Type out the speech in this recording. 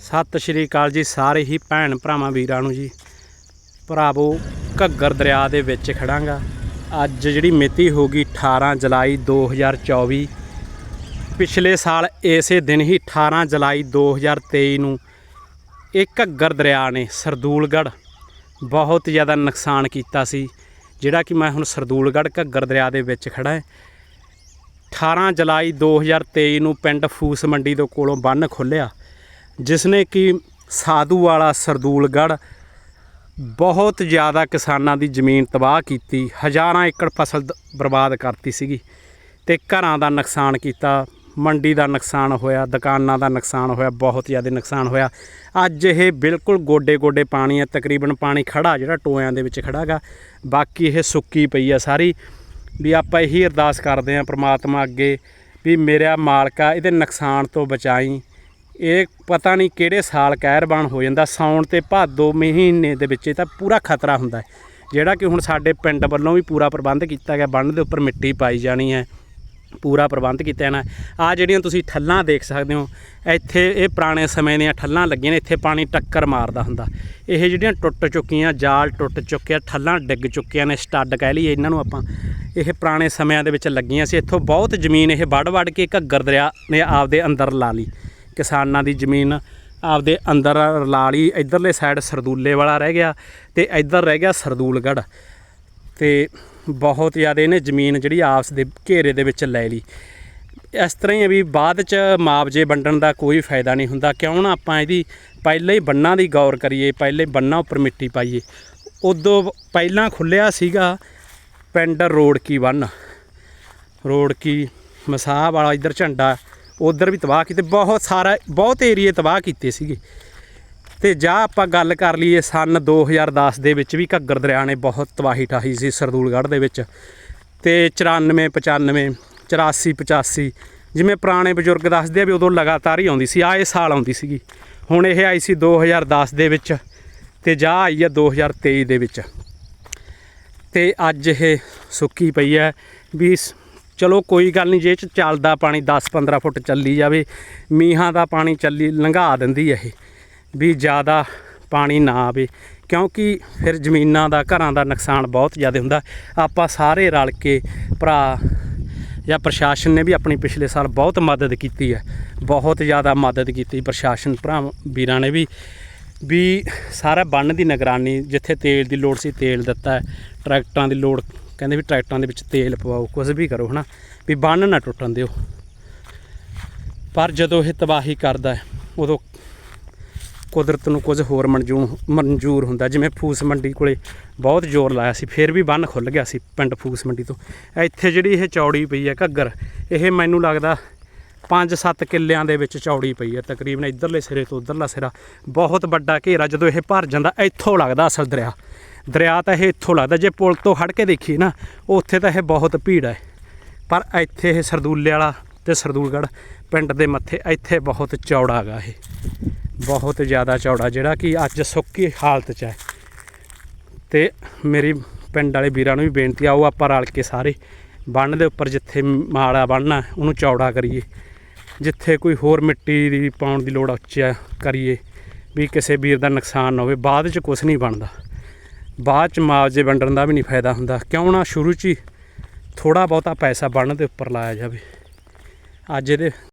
ਸਤਿ ਸ਼੍ਰੀ ਅਕਾਲ ਜੀ ਸਾਰੇ ਹੀ ਭੈਣ ਭਰਾਵਾਂ ਵੀਰਾਂ ਨੂੰ ਜੀ। ਭਰਾਵੋ, ਘੱਗਰ ਦਰਿਆ ਦੇ ਵਿੱਚ ਖੜਾਂਗਾ। ਅੱਜ ਜਿਹੜੀ ਮਿਤੀ ਹੋ ਗਈ 18 ਜੁਲਾਈ 2024 ਪਿਛਲੇ ਸਾਲ ਇਸੇ ਦਿਨ ਹੀ 18 ਜੁਲਾਈ 2023 ਨੂੰ ਇਹ ਘੱਗਰ ਦਰਿਆ ਨੇ ਸਰਦੂਲਗੜ੍ਹ ਬਹੁਤ ਜ਼ਿਆਦਾ ਨੁਕਸਾਨ ਕੀਤਾ ਸੀ, ਜਿਹੜਾ ਕਿ ਮੈਂ ਹੁਣ ਸਰਦੂਲਗੜ੍ਹ ਘੱਗਰ ਦਰਿਆ ਦੇ ਵਿੱਚ ਖੜਾ ਹਾਂ। 18 ਜੁਲਾਈ 2023 ਨੂੰ ਪਿੰਡ ਫੂਸ ਮੰਡੀ ਦੇ ਕੋਲੋਂ ਬੰਨ ਖੁੱਲਿਆ ਜਿਸ ਨੇ ਕਿ ਸਾਧੂ ਵਾਲਾ ਸਰਦੂਲਗੜ੍ਹ ਬਹੁਤ ਜ਼ਿਆਦਾ ਕਿਸਾਨਾਂ ਦੀ ਜ਼ਮੀਨ ਤਬਾਹ ਕੀਤੀ, ਹਜ਼ਾਰਾਂ ਏਕੜ ਫਸਲ ਬਰਬਾਦ ਕਰਤੀ ਸੀਗੀ ਤੇ ਘਰਾਂ ਦਾ ਨੁਕਸਾਨ ਕੀਤਾ, ਮੰਡੀ ਦਾ ਨੁਕਸਾਨ ਹੋਇਆ, ਦੁਕਾਨਾਂ ਦਾ ਨੁਕਸਾਨ ਹੋਇਆ, ਬਹੁਤ ਜ਼ਿਆਦਾ ਨੁਕਸਾਨ ਹੋਇਆ। ਅੱਜ ਇਹ ਬਿਲਕੁਲ ਗੋਡੇ ਗੋਡੇ ਪਾਣੀ ਹੈ, ਤਕਰੀਬਨ ਪਾਣੀ ਖੜਾ ਜਿਹੜਾ ਟੋਇਆਂ ਦੇ ਵਿੱਚ ਖੜਾਗਾ ਬਾਕੀ ਇਹ ਸੁੱਕੀ ਪਈ ਆ ਸਾਰੀ। ਵੀ ਆਪਾਂ ਇਹੀ ਅਰਦਾਸ ਕਰਦੇ ਹਾਂ ਪ੍ਰਮਾਤਮਾ ਅੱਗੇ ਵੀ ਮੇਰਾ ਮਾਲਕਾ ਇਹਦੇ ਨੁਕਸਾਨ ਤੋਂ ਬਚਾਈ ਇਹ ਪਤਾ ਨਹੀਂ ਕਿਹੜੇ ਸਾਲ ਕਹਿਰਬਾਨ ਹੋ ਜਾਂਦਾ, ਸਾਉਣ ਤੇ ਭਾਦੋ ਮਹੀਨੇ ਦੇ ਵਿੱਚ ਇਹ ਤਾਂ ਪੂਰਾ ਖਤਰਾ ਹੁੰਦਾ ਹੈ। ਜਿਹੜਾ ਕਿ ਹੁਣ ਸਾਡੇ ਪਿੰਡ ਵੱਲੋਂ ਵੀ ਪੂਰਾ ਪ੍ਰਬੰਧ ਕੀਤਾ ਗਿਆ, ਬੰਨ ਦੇ ਉੱਪਰ ਮਿੱਟੀ ਪਾਈ ਜਾਣੀ ਹੈ, ਪੂਰਾ ਪ੍ਰਬੰਧ ਕੀਤਾ ਜਾਣਾ ਆ ਜਿਹੜੀਆਂ ਤੁਸੀਂ ਠੱਲਾਂ ਦੇਖ ਸਕਦੇ ਹੋ, ਇੱਥੇ ਇਹ ਪੁਰਾਣੇ ਸਮੇਂ ਦੀਆਂ ਠੱਲਾਂ ਲੱਗੀਆਂ ਨੇ, ਇੱਥੇ ਪਾਣੀ ਟੱਕਰ ਮਾਰਦਾ ਹੁੰਦਾ। ਇਹ ਜਿਹੜੀਆਂ ਟੁੱਟ ਚੁੱਕੀਆਂ, ਜਾਲ ਟੁੱਟ ਚੁੱਕਿਆ, ਠੱਲਾਂ ਡਿੱਗ ਚੁੱਕੀਆਂ ਨੇ, ਸਟੱਡ ਕਹਿ ਲਈਏ ਇਹਨਾਂ ਨੂੰ ਆਪਾਂ। ਇਹ ਪੁਰਾਣੇ ਸਮਿਆਂ ਦੇ ਵਿੱਚ ਲੱਗੀਆਂ ਸੀ, ਇੱਥੋਂ ਬਹੁਤ ਜ਼ਮੀਨ ਇਹ ਵੱਢ ਵੱਢ ਕੇ ਘੱਗਰ ਦਰਿਆ ਨੇ ਆਪਦੇ ਅੰਦਰ ਲਾ ਲਈ। ਕਿਸਾਨਾਂ ਦੀ ਜ਼ਮੀਨ ਆਪਦੇ ਅੰਦਰ ਲਾ ਲਈ, ਇਧਰਲੇ ਸਾਈਡ ਸਰਦੂਲੇ ਵਾਲਾ ਰਹਿ ਗਿਆ ਤੇ ਇਧਰ ਰਹਿ ਗਿਆ ਸਰਦੂਲਗੜ੍ਹ। ਤੇ ਬਹੁਤ ਜ਼ਿਆਦਾ ਇਹਨੇ ਜ਼ਮੀਨ ਜਿਹੜੀ ਆਪਸ ਦੇ ਘੇਰੇ ਦੇ ਵਿੱਚ ਲੈ ਲਈ। ਇਸ ਤਰ੍ਹਾਂ ਹੀ ਵੀ ਬਾਅਦ ਚ ਮੁਆਵਜ਼ੇ ਵੰਡਣ ਦਾ ਕੋਈ ਫਾਇਦਾ ਨਹੀਂ ਹੁੰਦਾ। ਕਿਉਂ ਨਾ ਆਪਾਂ ਇਹਦੀ ਪਹਿਲੇ ਹੀ ਬੰਨਾਂ ਦੀ ਗੌਰ ਕਰੀਏ, ਪਹਿਲੇ ਬੰਨਾਂ ਉੱਪਰ ਮਿੱਟੀ ਪਾਈਏ। ਉਦੋਂ ਪਹਿਲਾਂ ਖੁੱਲਿਆ ਸੀਗਾ ਪਿੰਡ ਰੋੜਕੀ ਬੰਨ ਰੋੜਕੀ ਮਸਾਹ ਵਾਲਾ ਇੱਧਰ ਝੰਡਾ ਉਧਰ ਵੀ ਤਬਾਹ ਕੀਤੇ, ਬਹੁਤ ਸਾਰਾ, ਬਹੁਤ ਏਰੀਏ ਤਬਾਹ ਕੀਤੇ ਸੀਗੇ। ਤੇ ਜਾਂ ਆਪਾਂ ਗੱਲ ਕਰ ਲਈਏ ਸਨ 2010 ਦੇ ਵਿੱਚ ਵੀ ਘੱਗਰ ਦਰਿਆ ਨੇ ਬਹੁਤ ਤਬਾਹੀ ਠਾਹੀ ਸੀ ਸਰਦੂਲਗੜ੍ਹ ਦੇ ਵਿੱਚ। ਤੇ 94 95 84 85 ਜਿਵੇਂ ਪੁਰਾਣੇ ਬਜ਼ੁਰਗ ਦੱਸਦੇ ਆ ਵੀ ਉਦੋਂ ਲਗਾਤਾਰ ਹੀ ਆਉਂਦੀ ਸੀ ਆਏ ਸਾਲ ਆਉਂਦੀ ਸੀਗੀ। ਹੁਣ ਇਹ ਆਈ ਸੀ 2010 ਦੇ ਵਿੱਚ ਤੇ ਜਾ ਆਈ ਆ 2023 ਦੇ ਵਿੱਚ। ਤੇ ਅੱਜ ਇਹ ਸੁੱਕੀ ਪਈ ਹੈ ਵੀ ਸ- ਚਲੋ ਕੋਈ ਗੱਲ ਨਹੀਂ, ਜੇ ਚ ਚੱਲਦਾ ਪਾਣੀ 10-15 ਫੁੱਟ ਚੱਲੀ ਜਾਵੇ, ਮੀਂਹਾਂ ਦਾ ਪਾਣੀ ਚੱਲੀ ਲੰਘਾ ਦਿੰਦੀ ਇਹ, ਵੀ ਜ਼ਿਆਦਾ ਪਾਣੀ ਨਾ ਆਵੇ। ਕਿਉਂਕਿ ਫਿਰ ਜ਼ਮੀਨਾਂ ਦਾ, ਘਰਾਂ ਦਾ ਨੁਕਸਾਨ ਬਹੁਤ ਜ਼ਿਆਦਾ ਹੁੰਦਾ। ਆਪਾਂ ਸਾਰੇ ਰਲ ਕੇ ਭਰਾ ਜਾਂ ਪ੍ਰਸ਼ਾਸਨ ਨੇ ਵੀ ਆਪਣੀ ਪਿਛਲੇ ਸਾਲ ਬਹੁਤ ਮਦਦ ਕੀਤੀ ਹੈ ਬਹੁਤ ਜ਼ਿਆਦਾ ਮਦਦ ਕੀਤੀ। ਪ੍ਰਸ਼ਾਸਨ ਭਰਾ, ਵੀਰਾਂ ਨੇ ਵੀ ਵੀ ਸਾਰਾ ਬੰਨ ਦੀ ਨਿਗਰਾਨੀ, ਜਿੱਥੇ ਤੇਲ ਦੀ ਲੋੜ ਸੀ ਤੇਲ ਦਿੱਤਾ, ਟਰੈਕਟਰਾਂ ਦੀ ਲੋੜ ਕਹਿੰਦੇ ਵੀ ਟਰੈਕਟਰਾਂ ਦੇ ਵਿੱਚ ਤੇਲ ਪਵਾਓ ਕੁਝ ਵੀ ਕਰੋ, ਹਨਾ? ਵੀ ਬੰਨ ਨਾ ਟੁੱਟਣ ਦਿਓ। ਪਰ ਜਦੋਂ ਇਹ ਤਬਾਹੀ ਕਰਦਾ ਹੈ, ਉਦੋਂ ਕੁਦਰਤ ਨੂੰ ਕੁਝ ਹੋਰ ਮਨਜ਼ੂਰ ਮਨਜ਼ੂਰ ਹੁੰਦਾ। ਜਿਵੇਂ ਫੂਸ ਮੰਡੀ ਕੋਲੇ ਬਹੁਤ ਜ਼ੋਰ ਲਾਇਆ ਸੀ, ਫਿਰ ਵੀ ਬੰਨ ਖੁੱਲ ਗਿਆ ਸੀ ਪਿੰਡ ਫੂਸ ਮੰਡੀ ਤੋਂ। ਇੱਥੇ ਜਿਹੜੀ ਇਹ ਚੌੜੀ ਪਈ ਹੈ ਘੱਗਰ, ਇਹ ਮੈਨੂੰ ਲੱਗਦਾ 5-7 ਕਿੱਲਿਆਂ ਦੇ ਵਿੱਚ ਚੌੜੀ ਪਈ ਹੈ। ਤਕਰੀਬਨ ਇਧਰਲੇ ਸਿਰੇ ਤੋਂ ਉਧਰਲਾ ਸਿਰਾ, ਬਹੁਤ ਵੱਡਾ ਘੇਰਾ ਜਦੋਂ ਇਹ ਭਰ ਜਾਂਦਾ, ਇੱਥੋਂ ਲੱਗਦਾ ਅਸਲ ਦਰਿਆ। ਦਰਿਆ ਤਾਂ ਇਹ ਇੱਥੋਂ ਲੱਗਦਾ, ਜੇ ਪੁਲ ਤੋਂ ਖੜ ਕੇ ਦੇਖੀਏ ਨਾ, ਉੱਥੇ ਤਾਂ ਇਹ ਬਹੁਤ ਭੀੜ ਹੈ। ਪਰ ਇੱਥੇ ਇਹ ਸਰਦੂਲੇ ਵਾਲਾ ਤੇ ਸਰਦੂਲਗੜ੍ਹ ਪਿੰਡ ਦੇ ਮੱਥੇ, ਇੱਥੇ ਬਹੁਤ ਚੌੜਾ ਗਾ ਇਹ। ਬਹੁਤ ਜ਼ਿਆਦਾ ਚੌੜਾ, ਜਿਹੜਾ ਕਿ ਅੱਜ ਸੁੱਕੀ ਹਾਲਤ 'ਚ ਹੈ। ਤੇ ਮੇਰੀ ਪਿੰਡ ਵਾਲੇ ਵੀਰਾਂ ਨੂੰ ਵੀ ਬੇਨਤੀ ਆਓ ਆਪਾਂ ਰਲ ਕੇ ਸਾਰੇ ਬੰਨ ਦੇ ਉੱਪਰ ਜਿੱਥੇ ਮਾੜਾ ਬੰਨ੍ਹਣਾ, ਉਹਨੂੰ ਚੌੜਾ ਕਰੀਏ। ਜਿੱਥੇ ਕੋਈ ਹੋਰ ਮਿੱਟੀ ਦੀ ਪਾਉਣ ਦੀ ਲੋੜ ਉੱਚਾ ਕਰੀਏ। ਵੀ ਕਿਸੇ ਵੀਰ ਦਾ ਨੁਕਸਾਨ ਨਾ ਹੋਵੇ, ਬਾਅਦ 'ਚ ਕੁਝ ਨਹੀਂ ਬਣਦਾ। ਬਾਅਦ 'ਚ ਮੁਆਵਜ਼ੇ ਵੰਡਣ ਦਾ ਵੀ ਨਹੀਂ ਫਾਇਦਾ ਹੁੰਦਾ। ਕਿਉਂ ਨਾ ਸ਼ੁਰੂ 'ਚ ਹੀ ਥੋੜਾ ਬਹੁਤਾ ਪੈਸਾ ਬੰਨ ਦੇ ਉੱਪਰ ਲਾਇਆ ਜਾਵੇ। ਅੱਜ ਇਹਦੇ